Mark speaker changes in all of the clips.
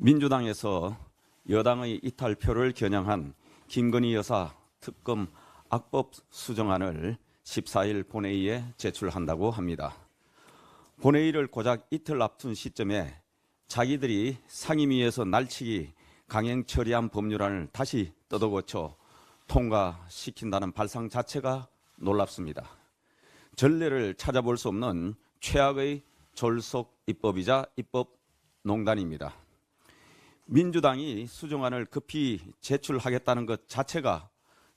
Speaker 1: 민주당에서 여당의 이탈표를 겨냥한 김건희 여사 특검 악법 수정안을 14일 본회의에 제출한다고 합니다. 본회의를 고작 이틀 앞둔 시점에 자기들이 상임위에서 날치기 강행 처리한 법률안을 다시 뜯어고쳐 통과시킨다는 발상 자체가 놀랍습니다. 전례를 찾아볼 수 없는 최악의 졸속 입법이자 입법 농단입니다. 민주당이 수정안을 급히 제출하겠다는 것 자체가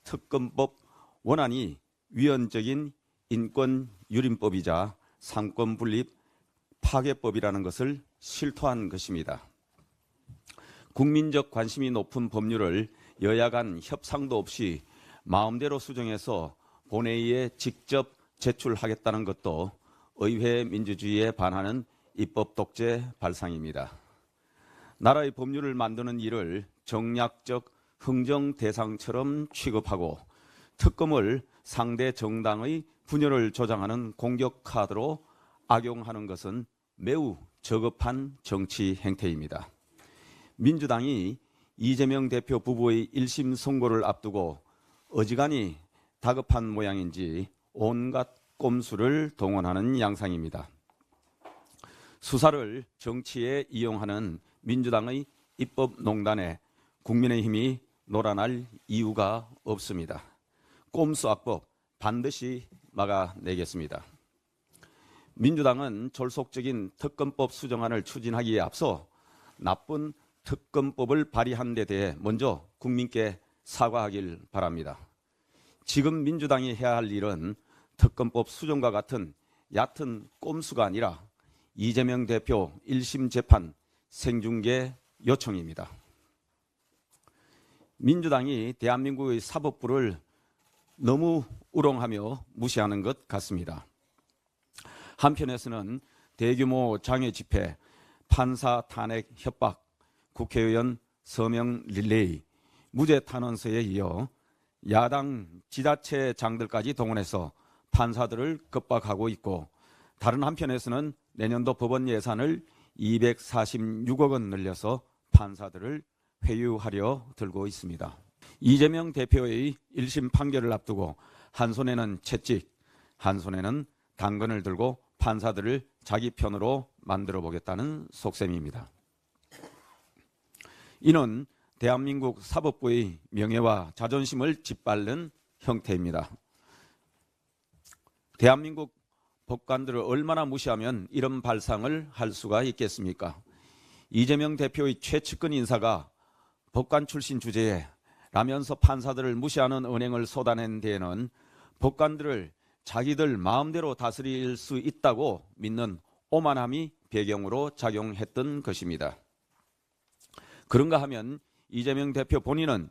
Speaker 1: 특검법 원안이 위헌적인 인권 유린법이자 상권 분립 파괴법이라는 것을 실토한 것입니다. 국민적 관심이 높은 법률을 여야 간 협상도 없이 마음대로 수정해서 본회의에 직접 제출하겠다는 것도 의회 민주주의에 반하는 입법 독재 발상입니다. 나라의 법률을 만드는 일을 정략적 흥정 대상처럼 취급하고 특검을 상대 정당의 분열을 조장하는 공격 카드로 악용하는 것은 매우 저급한 정치 행태입니다. 민주당이 이재명 대표 부부의 1심 선고를 앞두고 어지간히 다급한 모양인지 온갖 꼼수를 동원하는 양상입니다. 수사를 정치에 이용하는 민주당의 입법농단에 국민의힘이 놀아날 이유가 없습니다. 꼼수 악법 반드시 막아내겠습니다. 민주당은 졸속적인 특검법 수정안을 추진하기에 앞서 나쁜 특검법을 발의한 데 대해 먼저 국민께 사과하길 바랍니다. 지금 민주당이 해야 할 일은 특검법 수정과 같은 얕은 꼼수가 아니라 이재명 대표 1심 재판 생중계 요청입니다. 민주당이 대한민국의 사법부를 너무 우롱하며 무시하는 것 같습니다. 한편에서는 대규모 장외 집회, 판사 탄핵 협박, 국회의원 서명 릴레이, 무죄 탄원서에 이어 야당 지자체 장들까지 동원해서 판사들을 겁박하고 있고 다른 한편에서는 내년도 법원 예산을 246억 원 늘려서 판사들을 회유하려 들고 있습니다. 이재명 대표의 1심 판결을 앞두고 한 손에는 채찍, 한 손에는 당근을 들고 판사들을 자기 편으로 만들어 보겠다는 속셈입니다. 이는 대한민국 사법부의 명예와 자존심을 짓밟는 형태입니다. 대한민국 법관들을 얼마나 무시하면 이런 발상을 할 수가 있겠습니까? 이재명 대표의 최측근 인사가 법관 출신 주제에 라면서 판사들을 무시하는 은행을 쏟아낸 데에는 법관들을 자기들 마음대로 다스릴 수 있다고 믿는 오만함이 배경으로 작용했던 것입니다. 그런가 하면 이재명 대표 본인은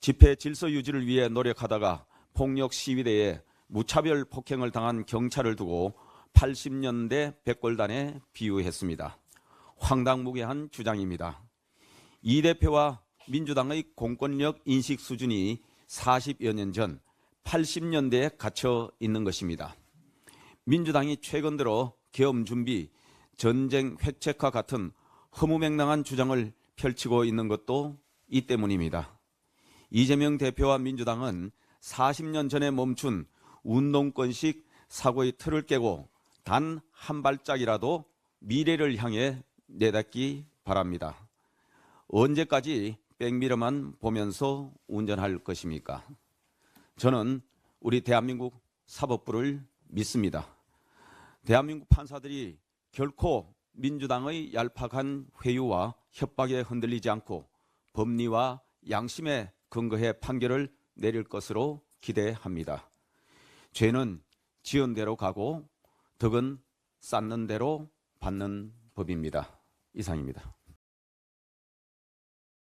Speaker 1: 집회 질서 유지를 위해 노력하다가 폭력 시위대에 무차별 폭행을 당한 경찰을 두고 80년대 백골단에 비유했습니다. 황당무계한 주장입니다. 이 대표와 민주당의 공권력 인식 수준이 40여 년 전 80년대에 갇혀 있는 것입니다. 민주당이 최근 들어 계엄 준비, 전쟁 획책과 같은 허무맹랑한 주장을 펼치고 있는 것도 이 때문입니다. 이재명 대표와 민주당은 40년 전에 멈춘 운동권식 사고의 틀을 깨고 단 한 발짝이라도 미래를 향해 내닫기 바랍니다. 언제까지 백미러만 보면서 운전할 것입니까? 저는 우리 대한민국 사법부를 믿습니다. 대한민국 판사들이 결코 민주당의 얄팍한 회유와 협박에 흔들리지 않고 법리와 양심에 근거해 판결을 내릴 것으로 기대합니다. 죄는 지은 대로 가고 덕은 쌓는 대로 받는 법입니다. 이상입니다.